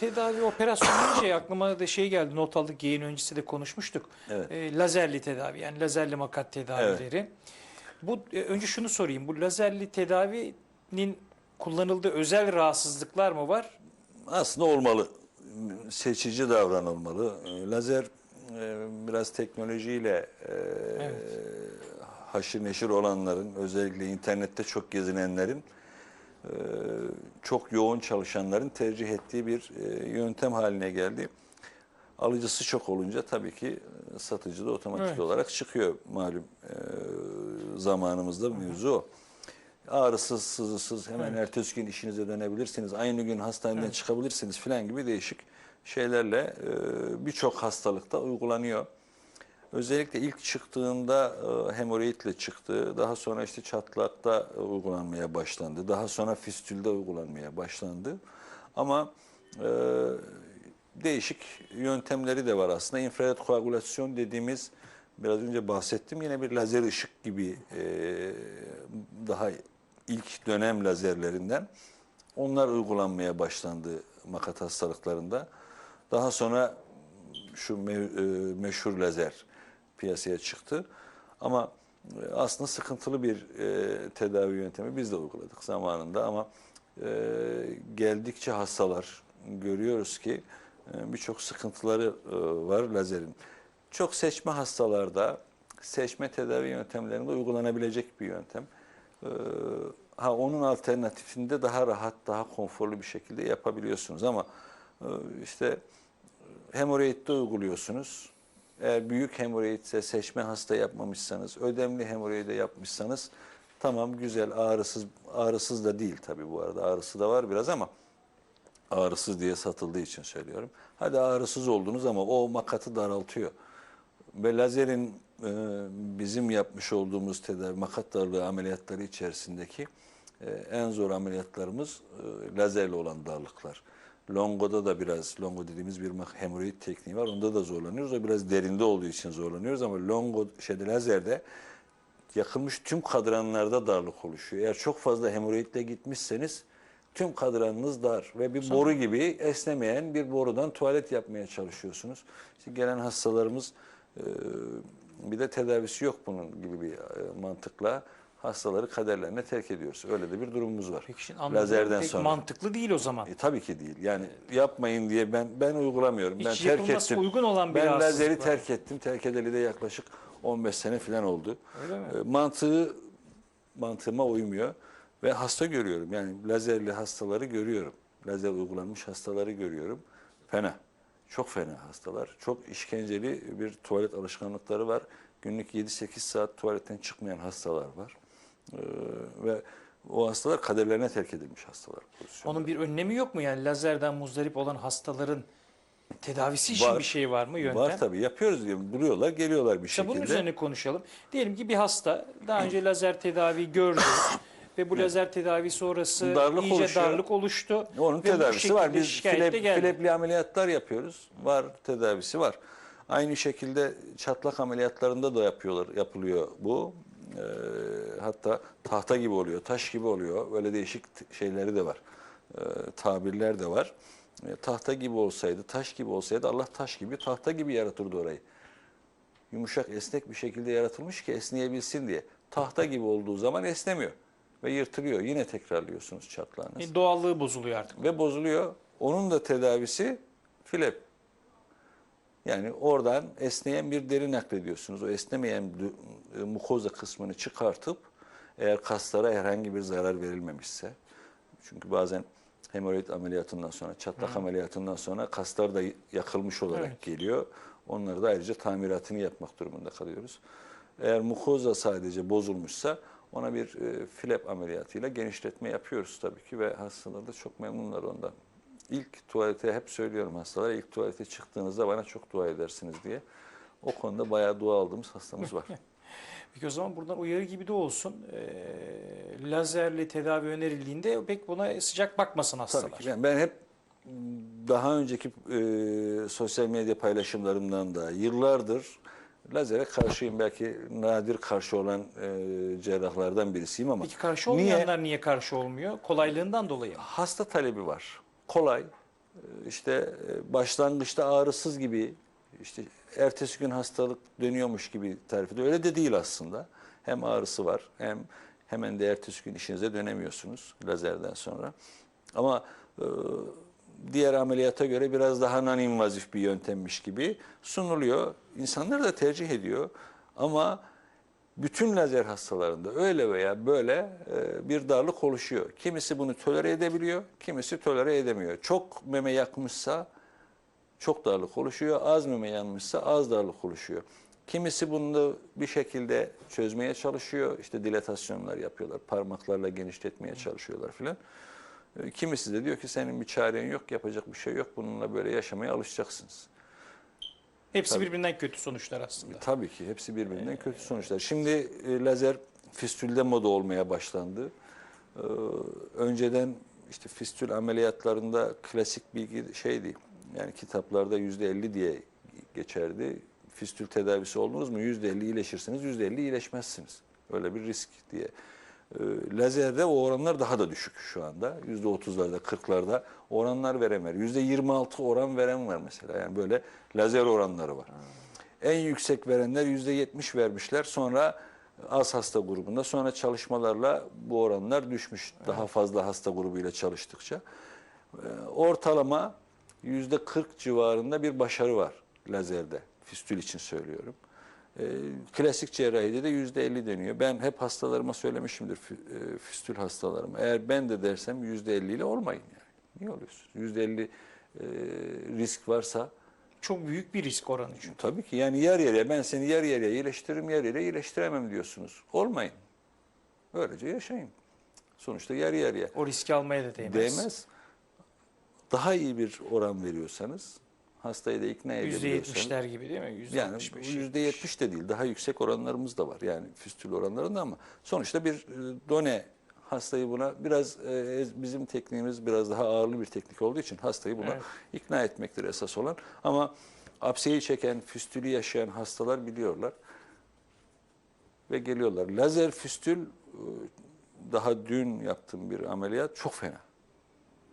tedavi operasyon deyince aklıma da şey geldi. Not aldık yayın öncesi de konuşmuştuk. Evet. E, lazerli tedavi yani lazerli makat tedavileri. Bu e, önce şunu sorayım. Bu lazerli tedavinin kullanıldığı özel rahatsızlıklar mı var? Aslında olmalı. Seçici davranılmalı. E, Lazer e, biraz teknolojiyle e, haşır neşir olanların, özellikle internette çok gezinenlerin, çok yoğun çalışanların tercih ettiği bir e, yöntem haline geldi. Alıcısı çok olunca tabii ki e, satıcı da otomatik Evet. olarak çıkıyor malum e, zamanımızda mevzu o. Ağrısız, sızısız hemen ertesi gün işinize dönebilirsiniz. Aynı gün hastaneden çıkabilirsiniz filan gibi değişik şeylerle birçok hastalıkta uygulanıyor. Özellikle ilk çıktığında e, hemoroidle çıktı. Daha sonra işte çatlakta uygulanmaya başlandı. Daha sonra fistülde uygulanmaya başlandı. Ama e, değişik yöntemleri de var aslında. İnfrared koagülasyon dediğimiz biraz önce bahsettim. Yine bir lazer ışık gibi e, daha ilk dönem lazerlerinden. Onlar uygulanmaya başlandı makat hastalıklarında. Daha sonra şu me- e, meşhur lazer piyasaya çıktı. Ama e, aslında sıkıntılı bir e, tedavi yöntemi biz de uyguladık zamanında ama e, geldikçe hastalar görüyoruz ki e, birçok sıkıntıları e, var lazerin. Çok seçme hastalarda seçme tedavi yöntemlerinde uygulanabilecek bir yöntem. E, ha onun alternatifinde daha rahat, daha konforlu bir şekilde yapabiliyorsunuz ama e, işte hemoroidde uyguluyorsunuz. Eğer büyük hemoroidse seçme hasta yapmamışsanız, ödemli hemoroide yapmışsanız tamam güzel ağrısız ağrısız da değil tabii bu arada ağrısı da var biraz ama ağrısız diye satıldığı için söylüyorum. Hadi ağrısız oldunuz ama o makatı daraltıyor. Ve lazerin e, bizim yapmış olduğumuz tedavi makat darlığı ameliyatları içerisindeki e, en zor ameliyatlarımız e, lazerle olan darlıklar. Longo'da da biraz, longo dediğimiz bir hemoroid tekniği var. Onda da zorlanıyoruz. O biraz derinde olduğu için zorlanıyoruz ama longo, şeyde lazerde yakılmış tüm kadranlarda darlık oluşuyor. Eğer çok fazla hemoroidle gitmişseniz tüm kadranınız dar ve bir boru gibi esnemeyen bir borudan tuvalet yapmaya çalışıyorsunuz. İşte gelen hastalarımız bir de tedavisi yok bunun gibi bir mantıkla hastaları kaderlerine terk ediyoruz. Öyle de bir durumumuz var. Peki şimdi Lazerden pek sonra. mantıklı değil o zaman. E, tabii ki değil. Yani yapmayın diye ben ben uygulamıyorum. Hiç ben terk ettim. uygun olan bir Ben lazeri var. terk ettim. Terk edeli de yaklaşık 15 sene falan oldu. Öyle mi? E, mantığı mantığıma uymuyor ve hasta görüyorum. Yani lazerli hastaları görüyorum. Lazer uygulanmış hastaları görüyorum. Fena. Çok fena hastalar. Çok işkenceli bir tuvalet alışkanlıkları var. Günlük 7-8 saat tuvaletten çıkmayan hastalar var. E, ve o hastalar kaderlerine terk edilmiş hastalar. pozisyonda. Onun bir önlemi yok mu? Yani lazerden muzdarip olan hastaların tedavisi için Var. bir şey var mı yöntem? Var tabii yapıyoruz diye buluyorlar geliyorlar bir İşte bunun şekilde. üzerine konuşalım. Diyelim ki bir hasta daha önce lazer tedavi gördü ve bu lazer tedavi sonrası Darlık iyice oluşuyor. darlık oluştu. Onun tedavisi var. Biz filep, filepli ameliyatlar yapıyoruz. Var tedavisi var. Aynı şekilde çatlak ameliyatlarında da yapıyorlar, yapılıyor bu. Ee, hatta tahta gibi oluyor, taş gibi oluyor. Böyle değişik şeyleri de var. Ee, tabirler de var. Ee, tahta gibi olsaydı, taş gibi olsaydı Allah taş gibi, tahta gibi yaratırdı orayı. Yumuşak, esnek bir şekilde yaratılmış ki esneyebilsin diye. Tahta gibi olduğu zaman esnemiyor ve yırtılıyor. Yine tekrarlıyorsunuz çatlağınızı E, Doğallığı bozuluyor artık. ve bozuluyor. Onun da tedavisi filep. Yani oradan esneyen bir deri naklediyorsunuz. O esnemeyen e, mukoza kısmını çıkartıp eğer kaslara herhangi bir zarar verilmemişse çünkü bazen hemoroid ameliyatından sonra, çatlak ameliyatından sonra kaslar da yakılmış olarak Evet. geliyor. Onları da ayrıca tamiratını yapmak durumunda kalıyoruz. Eğer mukoza sadece bozulmuşsa ona bir e, filep ameliyatıyla genişletme yapıyoruz tabii ki ve hastalar da çok memnunlar ondan. İlk tuvalete hep söylüyorum hastalara ilk tuvalete çıktığınızda bana çok dua edersiniz diye. O konuda bayağı dua aldığımız hastamız var. Peki o zaman buradan uyarı gibi de olsun. Ee, lazerle tedavi önerildiğinde pek buna sıcak bakmasın hastalar. Tabii ki. Ben, ben hep daha önceki e, sosyal medya paylaşımlarımdan da yıllardır lazere karşıyım. Belki nadir karşı olan e, cerrahlardan birisiyim ama Peki karşı niye? olmayanlar niye karşı olmuyor? Kolaylığından dolayı mı? Hasta talebi var. Kolay, e, işte e, başlangıçta ağrısız gibi işte ertesi gün hastalık dönüyormuş gibi tarif ediyor. Öyle de değil aslında. Hem ağrısı var hem hemen de ertesi gün işinize dönemiyorsunuz lazerden sonra. Ama e, diğer ameliyata göre biraz daha non-invazif bir yöntemmiş gibi sunuluyor. İnsanlar da tercih ediyor. Ama bütün lazer hastalarında öyle veya böyle e, bir darlık oluşuyor. Kimisi bunu tolere edebiliyor, kimisi tolere edemiyor. Çok meme yakmışsa çok darlık oluşuyor, az meme yanmışsa az darlık oluşuyor. Kimisi bunu bir şekilde çözmeye çalışıyor. İşte dilatasyonlar yapıyorlar, parmaklarla genişletmeye çalışıyorlar filan. E, Kimisi de diyor ki senin bir çaren yok, yapacak bir şey yok. Bununla böyle yaşamaya alışacaksınız. Hepsi Tabii. birbirinden kötü sonuçlar aslında. Tabii ki hepsi birbirinden kötü sonuçlar. Şimdi e, lazer fistülde moda olmaya başlandı. Ee, önceden işte fistül ameliyatlarında klasik bilgi şeydi. Yani kitaplarda yüzde elli diye geçerdi. Fistül tedavisi oldunuz mu yüzde elli iyileşirsiniz, yüzde elli iyileşmezsiniz. Öyle bir risk diye. Ee, lazerde o oranlar daha da düşük şu anda. Yüzde otuzlarda, kırklarda oranlar veremez. Yüzde yirmi altı oran veren var mesela. Yani böyle lazer oranları var. En yüksek verenler yüzde yetmiş vermişler. Sonra az hasta grubunda sonra çalışmalarla bu oranlar düşmüş. Daha fazla hasta grubuyla çalıştıkça. Ee, Ortalama yüzde 40 civarında bir başarı var lazerde. Fistül için söylüyorum. Ee, Klasik cerrahide de yüzde 50 dönüyor. Ben hep hastalarıma söylemişimdir e, fistül hastalarıma. Eğer ben de dersem yüzde 50 ile olmayın yani. Niye oluyorsunuz? Yüzde 50 e, risk varsa Çok büyük bir risk oranı çünkü. Tabii ki yani yer yarıya ben seni yer yarıya iyileştiririm yer yarıya iyileştiremem diyorsunuz. Olmayın. Böylece yaşayın. Sonuçta yer yarıya. O riski almaya da değmez. Değmez. Daha iyi bir oran veriyorsanız hastayı da ikna edebiliyorsanız. %70'ler gibi değil mi? %65. Yani bu yüzde yetmiş de değil. Daha yüksek oranlarımız da var. Yani fistül oranlarında ama sonuçta bir e, done hastayı buna biraz e, bizim tekniğimiz biraz daha ağırlı bir teknik olduğu için hastayı buna Evet. ikna etmektir esas olan. Ama apseyi çeken, fistülü yaşayan hastalar biliyorlar ve geliyorlar. Lazer fistül e, daha dün yaptığım bir ameliyat çok fena.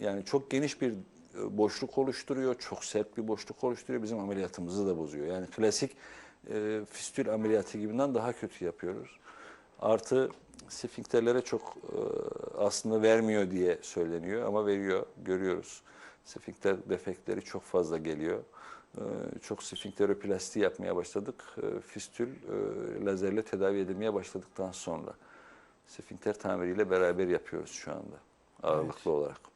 Yani çok geniş bir boşluk oluşturuyor, çok sert bir boşluk oluşturuyor. Bizim ameliyatımızı da bozuyor. Yani klasik e, fistül ameliyatı gibinden daha kötü yapıyoruz. Artı sfinkterlere çok e, aslında vermiyor diye söyleniyor ama veriyor, görüyoruz. Sfinkter defektleri çok fazla geliyor. E, çok sfinkteroplasti yapmaya başladık. E, fistül e, lazerle tedavi edilmeye başladıktan sonra. Sfinkter tamiriyle beraber yapıyoruz şu anda ağırlıklı olarak.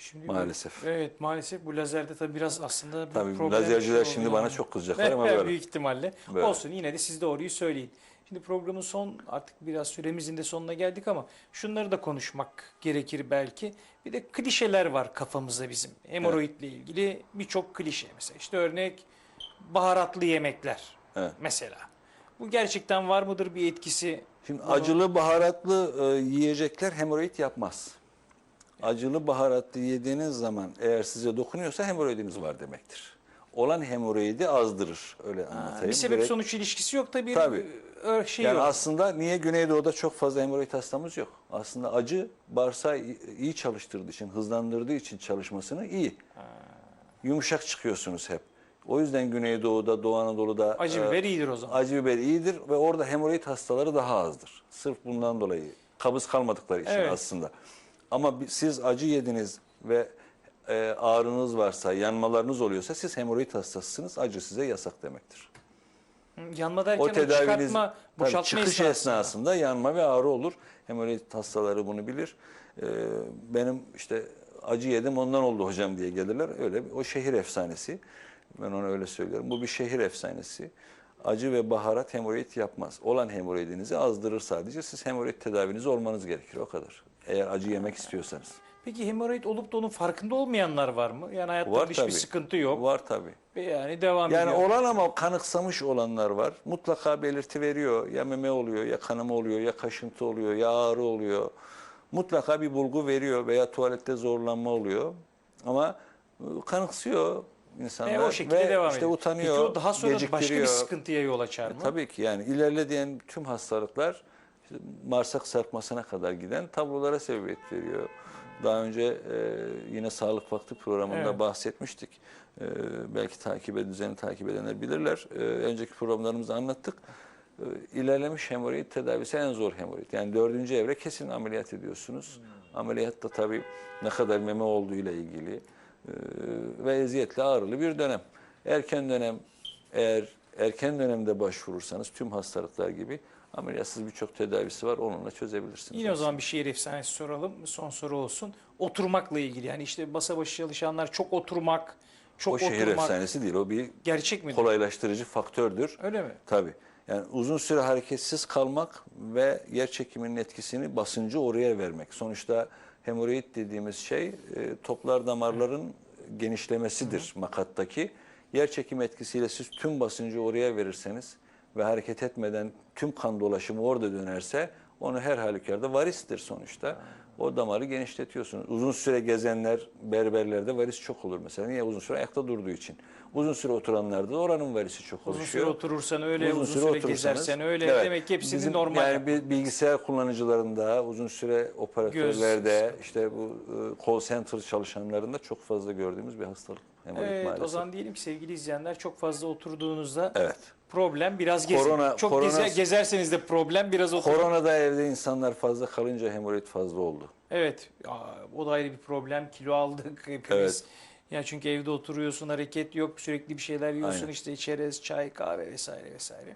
Şimdi bu- Maalesef. evet maalesef bu lazerde tabii biraz aslında bir Tabii problem lazerciler şimdi oluyor bana yani. çok kızacaklar ama böyle. Büyük ihtimalle. Böyle. Olsun yine de siz doğruyu söyleyin. Şimdi programın son artık biraz süremizin de sonuna geldik ama şunları da konuşmak gerekir belki. Bir de klişeler var kafamızda bizim. Hemoroidle ilgili birçok klişe mesela. İşte örnek baharatlı yemekler Evet. mesela. Bu gerçekten var mıdır bir etkisi? Şimdi Bunu- acılı baharatlı e, yiyecekler hemoroid yapmaz. Acılı baharatlı yediğiniz zaman eğer size dokunuyorsa hemoroidiniz var demektir. Olan hemoroidi azdırır. Öyle anlatayım. Bir sebep Direkt- sonuç ilişkisi yok da bir Tabii. e, şey yani yok. aslında niye Güneydoğu'da çok fazla hemoroid hastamız yok? Aslında acı bağırsağı iyi- iyi çalıştırdığı için, hızlandırdığı için çalışmasını iyi. Yumuşak çıkıyorsunuz hep. O yüzden Güneydoğu'da, Doğu Anadolu'da Acı e, biber iyidir o zaman. acı biber iyidir ve orada hemoroid hastaları daha azdır. Sırf bundan dolayı. Kabız kalmadıkları için Evet. aslında. Ama siz acı yediniz ve e, ağrınız varsa, yanmalarınız oluyorsa siz hemoroid hastasısınız. Acı size yasak demektir. Yanma derken O o, tedaviniz çıkartma, tabii boşaltma çıkış esnasında. esnasında yanma ve ağrı olur. Hemoroid hastaları bunu bilir. Ee, benim işte acı yedim ondan oldu hocam diye gelirler. Öyle o şehir efsanesi. Ben ona öyle söylüyorum. Bu bir şehir efsanesi. Acı ve baharat hemoroid yapmaz. Olan hemoroidinizi azdırır sadece. Siz hemoroid tedavinizi olmanız gerekir o kadar. Eğer acı yemek istiyorsanız. Peki hemoroid olup da onun farkında olmayanlar var mı? Yani hayatta Var hiçbir tabii. sıkıntı yok. Var tabii. Yani devam Yani ediyor. olan ama kanıksamış olanlar var. Mutlaka belirti veriyor. Ya meme oluyor, ya kanama oluyor, ya kaşıntı oluyor, ya ağrı oluyor. Mutlaka bir bulgu veriyor veya tuvalette zorlanma oluyor. Ama e, kanıksıyor insanlar E, o şekilde ve devam işte ediyor. utanıyor, Peki o daha sonra başka bir sıkıntıya yol açar mı? E, tabii ki yani ilerleyen tüm hastalıklar işte bağırsak sarkmasına kadar giden tablolara sebebiyet veriyor. Daha önce e, yine Sağlık Vakti programında Evet. bahsetmiştik. E, belki takip eden, düzeni takip edenler bilirler. E, önceki programlarımızda anlattık. E, ilerlemiş hemoroid tedavisi en zor hemoroid. Yani dördüncü evre kesin ameliyat ediyorsunuz. Ameliyatta tabii ne kadar meme olduğu ile ilgili e, ve eziyetli ağrılı bir dönem. Erken dönem eğer erken dönemde başvurursanız tüm hastalıklar gibi ameliyatsız birçok tedavisi var. Onunla çözebilirsiniz. Yine o zaman bir şehir efsanesi soralım. Son soru olsun. Oturmakla ilgili. Yani işte masa başı çalışanlar çok oturmak, çok o şehir oturmak. efsanesi değil. O bir Gerçek mi? kolaylaştırıcı faktördür. Öyle mi? Tabii. Yani uzun süre hareketsiz kalmak ve yer çekiminin etkisini basıncı oraya vermek. Sonuçta hemoroid dediğimiz şey e, toplar damarların genişlemesidir makattaki. Yer çekim etkisiyle siz tüm basıncı oraya verirseniz ve hareket etmeden tüm kan dolaşımı orada dönerse onu her halükarda varistir sonuçta. O damarı genişletiyorsunuz. Uzun süre gezenler, berberlerde varis çok olur mesela. Niye? Uzun süre ayakta durduğu için. Uzun süre oturanlarda da oranın varisi çok Uzun oluşuyor. süre oturursan öyle, uzun, süre, oturursanız- gezersen öyle. Evet. Demek ki hepsinin Bizim normal. Yani bir bilgisayar kullanıcılarında, uzun süre operatörlerde, işte bu e, call center çalışanlarında çok fazla gördüğümüz bir hastalık. Hemoroid Evet, maalesef. o zaman diyelim ki sevgili izleyenler çok fazla oturduğunuzda Evet. problem biraz gezin. Korona- çok korona- gezer- gezerseniz de problem biraz oturun. Koronada evde insanlar fazla kalınca hemoroid fazla oldu. Evet, o da ayrı bir problem. Kilo aldık hepimiz. Evet. Yani çünkü evde oturuyorsun, hareket yok, sürekli bir şeyler yiyorsun, Aynen. işte çerez, çay, kahve vesaire vesaire.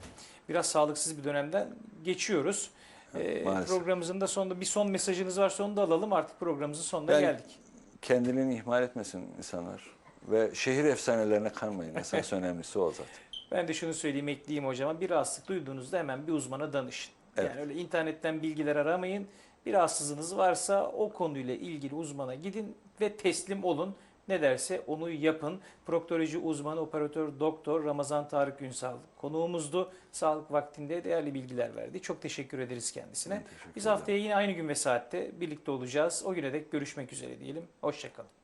Biraz sağlıksız bir dönemden geçiyoruz. Ee, maalesef. programımızın da sonunda bir son mesajınız varsa onu da alalım. Artık programımızın sonuna Ben- geldik. Kendiliğini ihmal etmesin insanlar. Ve şehir efsanelerine kanmayın. Esas önemlisi o zaten. Ben de şunu söyleyeyim, ekleyeyim hocama. Bir rahatsızlık duyduğunuzda hemen bir uzmana danışın. Evet. Yani öyle internetten bilgiler aramayın. Bir rahatsızlığınız varsa o konuyla ilgili uzmana gidin ve teslim olun. Ne derse onu yapın. Proktoloji uzmanı operatör doktor Ramazan Tarık Ünsal konuğumuzdu. Sağlık vaktinde değerli bilgiler verdi. Çok teşekkür ederiz kendisine. Teşekkür Biz haftaya yine aynı gün ve saatte birlikte olacağız. O güne dek görüşmek üzere diyelim. Hoşçakalın.